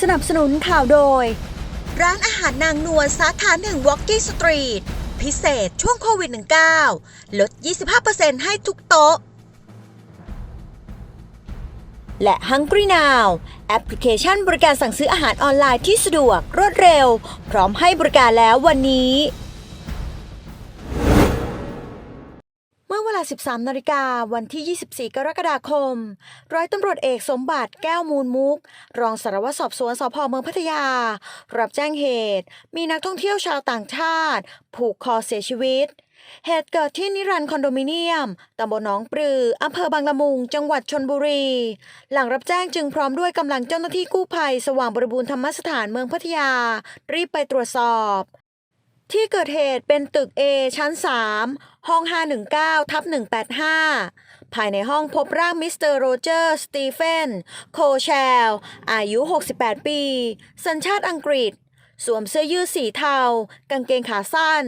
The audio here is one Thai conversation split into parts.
สนับสนุนข่าวโดย ร้านอาหารนางนวลสาขาหนึ่งวอกกี้สตรีทพิเศษช่วงโควิด -19 ลด 25%ให้ทุกโต๊ะ และ Hungry Now แอปพลิเคชันบริการสั่งซื้ออาหารออนไลน์ที่สะดวกรวดเร็ว พร้อมให้บริการแล้ววันนี้ ลา 13 นาฬิกาวันที่ 24 กรกฎาคม ร้อยตำรวจเอกสมบัติแก้วมูลมุก รองสารวัตรสอบสวนสพเมืองพัทยา รับแจ้งเหตุ มีนักท่องเที่ยวชาวต่างชาติ ผูกคอเสียชีวิต เหตุเกิดที่นิรันดร์คอนโดมิเนียม ตำบลหนองปลือ อำเภอบางละมุง จังหวัดชนบุรี หลังรับแจ้งจึงพร้อมด้วยกำลังเจ้าหน้าที่กู้ภัย สว่างบริบูรณ์ธรรมสถานเมืองพัทยา รีบไปตรวจสอบ ที่เกิดเหตุเป็นตึก A ชั้น 3 ห้อง 519 ทับ 185 ภายในห้องพบร่างมิสเตอร์โรเจอร์ สตีเฟน โคเชล อายุ 68 ปี สัญชาติอังกฤษ สวมเสื้อยืดสีเทา กางเกงขาสั้น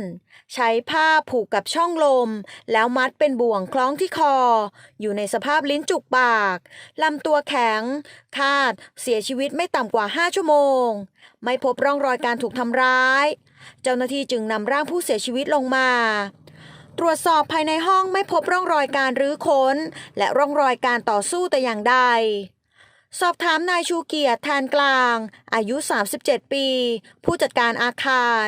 ใช้ผ้าผูกกับช่องลม แล้วมัดเป็นบ่วงคล้องที่คอ อยู่ในสภาพลิ้นจุกปาก ลำตัวแข็ง คาดเสียชีวิตไม่ต่ำกว่า 5 ชั่วโมง ไม่พบร่องรอยการถูกทำร้าย เจ้าหน้าที่จึงนำร่างผู้เสียชีวิตลงมา ตรวจสอบภายในห้องไม่พบร่องรอยการรื้อค้น และร่องรอยการต่อสู้แต่อย่างใด สอบถามนายชูเกียรติแทนกลาง อายุ 37 ปี ผู้จัดการอาคาร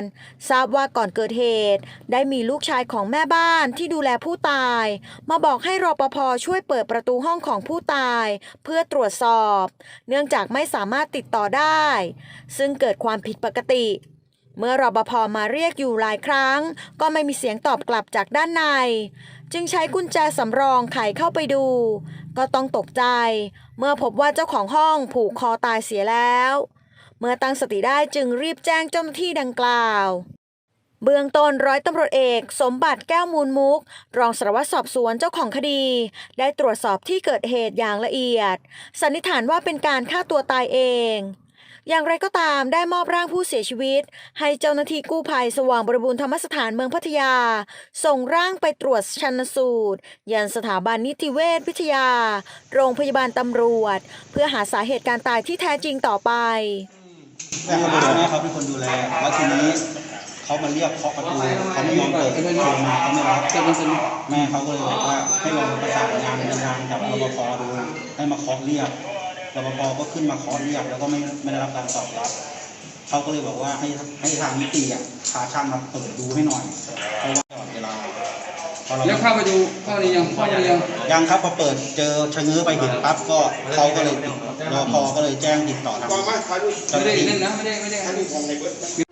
ทราบว่าก่อนเกิดเหตุ ได้มีลูกชายของแม่บ้านที่ดูแลผู้ตาย มาบอกให้รปภช่วยเปิดประตูห้องของผู้ตาย เพื่อตรวจสอบ เนื่องจากไม่สามารถติดต่อได้ ซึ่งเกิดความผิดปกติ เมื่อรปภมาเรียกอยู่หลายครั้ง ก็ไม่มีเสียงตอบกลับจากด้านใน จึงใช้กุญแจสำรองไขเข้าไปดู ก็ต้องตกใจ เมื่อพบว่าเจ้าของห้องผูกคอตายเสียแล้ว เมื่อตั้งสติได้จึงรีบแจ้งเจ้าหน้าที่ดังกล่าว เบื้องต้นร้อยตำรวจเอก สมบัติแก้วมูลมุก รองสารวัตรสอบสวนเจ้าของคดี ได้ตรวจสอบที่เกิดเหตุอย่างละเอียด สันนิษฐานว่าเป็นการฆ่าตัวตายเอง อย่างไรก็ตามได้มอบร่างผู้เสียชีวิต ให้เจ้าหน้าที่กู้ภัยสว่างบริบูรณ์ธรรมสถานเมืองพัทยา ส่งร่างไปตรวจชันสูตร ยันสถาบันนิติเวชวิทยา โรงพยาบาลตำรวจ เพื่อหาสาเหตุการตายที่แท้จริงต่อไปแม่เขาดูแลแม่เขาเป็นคนดูแลแล้วทีนี้เขามาเรียกเคาะประตูเขาไม่ยอมเปิดโทรมาเขาไม่รับแม่เขาก็เลยบอกว่าให้ลองประสานงานในงานกับรปภดูให้มาเคาะเรียก รปภก็ขึ้นมาเคาะเรียกแล้วก็ไม่ไม่ได้รับการตอบรับเขาก็เลยบอกว่าให้ให้ทางนิติอะพาช่างมาเปิดดูให้หน่อยเพราะว่าตลอดเวลาพอเราแล้วเข้าไปดูเข้าหรือยังเข้าหรือยังยังครับพอเปิดเจอชะเง้อไปเห็นปั๊บก็เขาก็เลยติดรปภก็เลยแจ้งติดต่อทางไม่ได้นั่นนะไม่ได้ไม่ได้